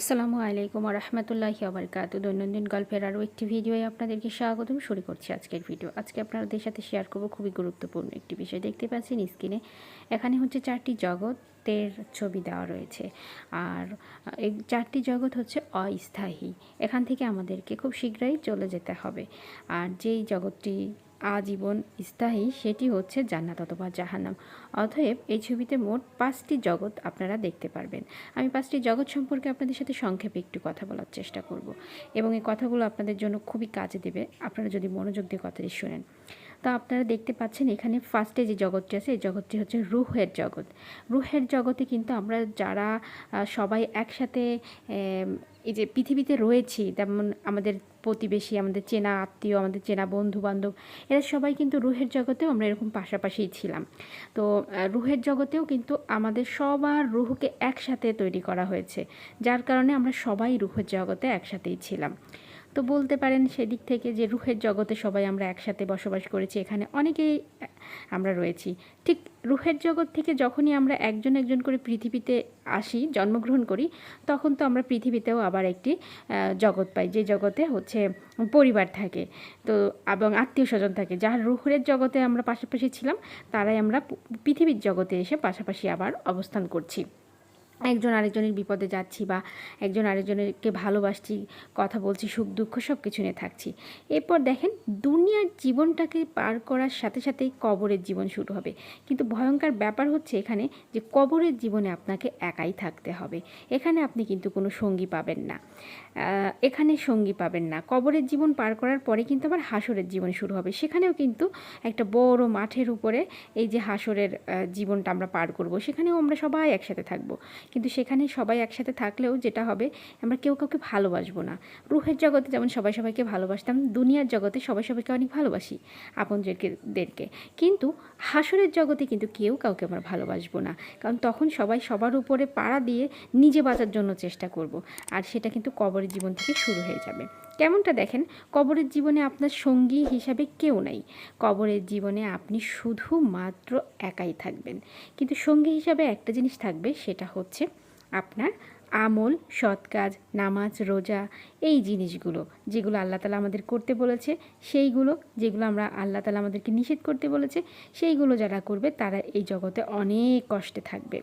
আসসালামু আলাইকুম রহমতুল্লাহি আবরকাত দৈনন্দিন গল্পের আরও একটি ভিডিওয়ে আপনাদেরকে স্বাগতম। শুরু করছি আজকের ভিডিও। আজকে আপনাদের সাথে শেয়ার করব খুবই গুরুত্বপূর্ণ একটি বিষয়। দেখতে পাচ্ছেন স্ক্রিনে এখানে হচ্ছে চারটি জগতের ছবি দেওয়া রয়েছে। আর এই চারটি জগৎ হচ্ছে অস্থায়ী। এখান থেকে আমাদেরকে খুব শীঘ্রই চলে যেতে হবে। আর যেই জগৎটি আজীবন স্থায়ী, সেটি হচ্ছে জান্নাত অথবা জাহান্নাম। অতএব এই ছবিতে মোট পাঁচটি জগৎ আপনারা দেখতে পারবেন। আমি পাঁচটি জগৎ সম্পর্কে আপনাদের সাথে সংক্ষেপে একটু কথা বলার চেষ্টা করব এবং এই কথাগুলো আপনাদের জন্য খুবই কাজে দেবে। আপনারা যদি মনোযোগ দিয়ে কথাটি শুনেন। তো আপনারা দেখতে পাচ্ছেন এখানে ফার্স্টে যে জগৎটি আছে, এই জগৎটি হচ্ছে রুহের জগৎ। রুহের জগতে কিন্তু আমরা যারা সবাই একসাথে এই যে পৃথিবীতে রয়েছি, তেমন আমাদের প্রতিবেশী, আমাদের চেনা আত্মীয়, আমাদের চেনা বন্ধু বান্ধব এরা সবাই কিন্তু রুহের জগতেও আমরা এরকম পাশাপাশি ছিলাম। তো রুহের জগতেও কিন্তু আমাদের সবার রুহকে একসাথে তৈরি করা হয়েছে, যার কারণে আমরা সবাই রুহের জগতে একসাথেই ছিলাম। তো বলতে পারেন সেদিক থেকে যে রুহের জগতে সবাই আমরা একসাথে বসবাস করেছি, এখানে অনেকেই আমরা রয়েছি। ঠিক রুহের জগৎ থেকে যখনই আমরা একজন একজন করে পৃথিবীতে আসি, জন্মগ্রহণ করি, তখন তো আমরা পৃথিবীতেও আবার একটি জগৎ পাই, যে জগতে হচ্ছে পরিবার থাকে, তো এবং আত্মীয় স্বজন থাকে। যার রুহের জগতে আমরা পাশাপাশি ছিলাম, তারাই আমরা পৃথিবীর জগতে এসে পাশাপাশি আবার অবস্থান করছি। একজন আরেকজনের বিপদে যাচ্ছি বা একজন আরেকজনেরকে ভালোবাসছি, কথা বলছি, সুখ, দুঃখ সব কিছু নিয়ে থাকছি। এরপর দেখেন, দুনিয়ার জীবনটাকে পার করার সাথে সাথেই কবরের জীবন শুরু হবে। কিন্তু ভয়ঙ্কর ব্যাপার হচ্ছে এখানে যে কবরের জীবনে আপনাকে একাই থাকতে হবে। এখানে আপনি কিন্তু কোনো সঙ্গী পাবেন না। এখানে সঙ্গী পাবেন না। কবরের জীবন পার করার পরে কিন্তু আবার হাসরের জীবন শুরু হবে। সেখানেও কিন্তু একটা বড় মাঠের উপরে এই যে হাসরের জীবনটা আমরা পার করব। সেখানেও আমরা সবাই একসাথে থাকব। কিন্তু সেখানে সবাই একসাথে থাকলেও যেটা হবে, আমরা কেউ কাউকে ভালোবাসবো না। রুহের জগতে যেমন সবাই সবাইকে ভালোবাসতাম, দুনিয়ার জগতে সবাই সবাইকে অনেক ভালোবাসি আপনদেরকে কিন্তু হাসরের জগতে কিন্তু কেউ কাউকে আমরা ভালোবাসবো না। কারণ তখন সবাই সবার উপরে পাড়া দিয়ে নিজে বাঁচার জন্য চেষ্টা করব। আর সেটা কিন্তু কবরের জীবন থেকে শুরু হয়ে যাবে। কেমনটা দেখেন? কবরের জীবনে আপনার সঙ্গী হিসাবে কেউ নাই। কবরের জীবনে আপনি শুধু মাত্র একাই থাকবেন। কিন্তু সঙ্গী হিসাবে একটা জিনিস থাকবে, সেটা হচ্ছে আপনার আমল, সৎ কাজ, নামাজ, রোজা, এই জিনিসগুলো যেগুলো আল্লাহ তালা আমাদের করতে বলেছে, সেইগুলো যেগুলো আমরা আল্লাহ তালা আমাদেরকে নিষেধ করতে বলেছে, সেইগুলো যারা করবে তারা এই জগতে অনেক কষ্টে থাকবে।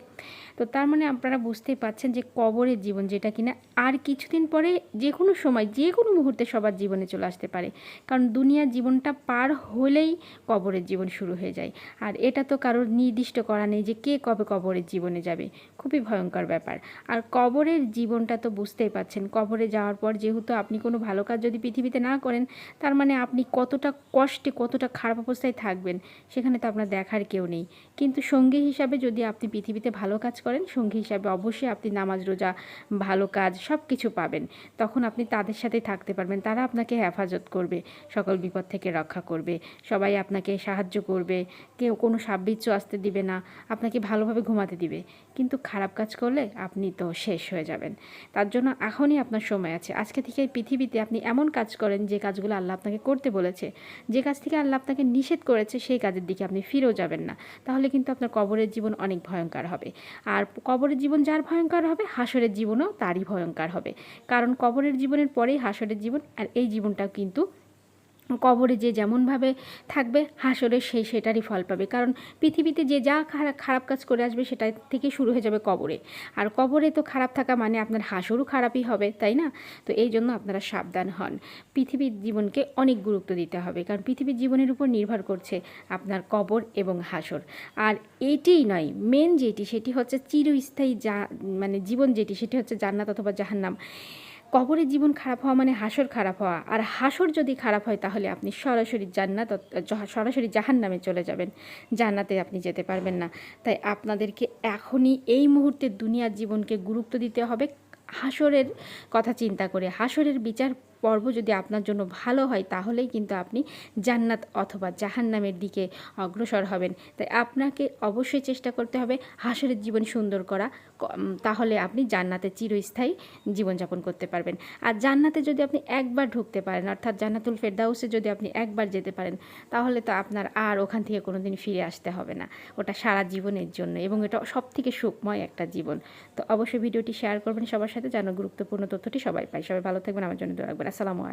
তো তার মানে আপনারা বুঝতেই পাচ্ছেন যে কবরের জীবন যেটা কিনা আর কিছুদিন পরে যে কোনো সময়, যে কোনো মুহূর্তে সবার জীবনে চলে আসতে পারে। কারণ দুনিয়ার জীবনটা পার হলেই কবরের জীবন শুরু হয়ে যায়। আর এটা তো কারোর নির্দিষ্ট করা নেই যে কে কবে কবরের জীবনে যাবে। খুবই ভয়ঙ্কর ব্যাপার। আর কবরের জীবনটা তো বুঝতেই পাচ্ছেন কবরে যাওয়ার পর যেহেতু আপনি কোনো ভালো কাজ যদি পৃথিবীতে না করেন, তার মানে আপনি কতটা কষ্টে, কতটা খারাপ অবস্থায় থাকবেন, সেখানে তো আপনার দেখার কেউ নেই। কিন্তু সঙ্গী হিসাবে যদি আপনি পৃথিবীতে ভালো কাজ করেন, সঙ্গী হিসাবে অবশ্যই আপনি নামাজ, রোজা, ভালো কাজ সব কিছু পাবেন। তখন আপনি তাদের সাথে থাকতে পারবেন, তারা আপনাকে হেফাজত করবে, সকল বিপদ থেকে রক্ষা করবে, সবাই আপনাকে সাহায্য করবে, কেউ কোনো সাববিচ্ছু আসতে দিবে না, আপনাকে ভালোভাবে ঘুমাতে দিবে। কিন্তু খারাপ কাজ করলে আপনি তো শেষ হয়ে যাবেন। তার জন্য এখনই আপনার সময় আছে। আজকে থেকে পৃথিবীতে আপনি এমন কাজ করেন যে কাজগুলো আল্লাহ আপনাকে করতে বলেছে। যে কাজ থেকে আল্লাহ আপনাকে নিষেধ করেছে, সেই কাজের দিকে আপনি ফিরেও যাবেন না। তাহলে কিন্তু আপনার কবরের জীবন অনেক ভয়ঙ্কর হবে। আর কবরের জীবন যার ভয়ঙ্কর হবে, হাসরের জীবনও তারই ভয়ঙ্কর হবে। কারণ কবরের জীবনের পরেই হাসরের জীবন, আর এই জীবনটাও কিন্তু কবরে যে যেমনভাবে থাকবে, হাসরে সেই সেটারই ফল পাবে। কারণ পৃথিবীতে যে যা খারাপ কাজ করে আসবে সেটা থেকে শুরু হয়ে যাবে কবরে। আর কবরে তো খারাপ থাকা মানে আপনার হাসরও খারাপই হবে, তাই না? তো এই জন্য আপনারা সাবধান হন। পৃথিবীর জীবনকে অনেক গুরুত্ব দিতে হবে, কারণ পৃথিবীর জীবনের উপর নির্ভর করছে আপনার কবর এবং হাসর। আর এইটিই নয় মেন যেটি, সেটি হচ্ছে চিরস্থায়ী যা মানে জীবন যেটি, সেটি হচ্ছে জান্নাত অথবা জাহান্নাম। কবরের জীবন খারাপ হওয়া মানে হাসর খারাপ হওয়া। আর হাসর যদি খারাপ হয়, তাহলে আপনি সরাসরি জান্নাত সরাসরি জাহান নামে চলে যাবেন। জান্নাতে আপনি যেতে পারবেন না। তাই আপনাদেরকে এখনই এই মুহূর্তে দুনিয়ার জীবনকে গুরুত্ব দিতে হবে। হাসরের কথা চিন্তা করে, হাসরের বিচার পর্ব যদি আপনার জন্য ভালো হয়, তাহলেই কিন্তু আপনি জান্নাত অথবা জাহান্নামের দিকে অগ্রসর হবেন। তাই আপনাকে অবশ্যই চেষ্টা করতে হবে হাসরের জীবন সুন্দর করা তাহলে আপনি জান্নাতে চিরস্থায়ী জীবনযাপন করতে পারবেন। আর জান্নাতে যদি আপনি একবার ঢুকতে পারেন, অর্থাৎ জান্নাতুল ফেরদাউসে যদি আপনি একবার যেতে পারেন, তাহলে তো আপনার আর ওখান থেকে কোনো দিন ফিরে আসতে হবে না। ওটা সারা জীবনের জন্য এবং এটা সব থেকে সুখময় একটা জীবন। তো অবশ্যই ভিডিওটি শেয়ার করবেন সবার সাথে, যেন গুরুত্বপূর্ণ তথ্যটি সবাই পায়। সবাই ভালো থাকবেন, আমার জন্য দোয়া রাখবেন। আসসালামু আলাইকুম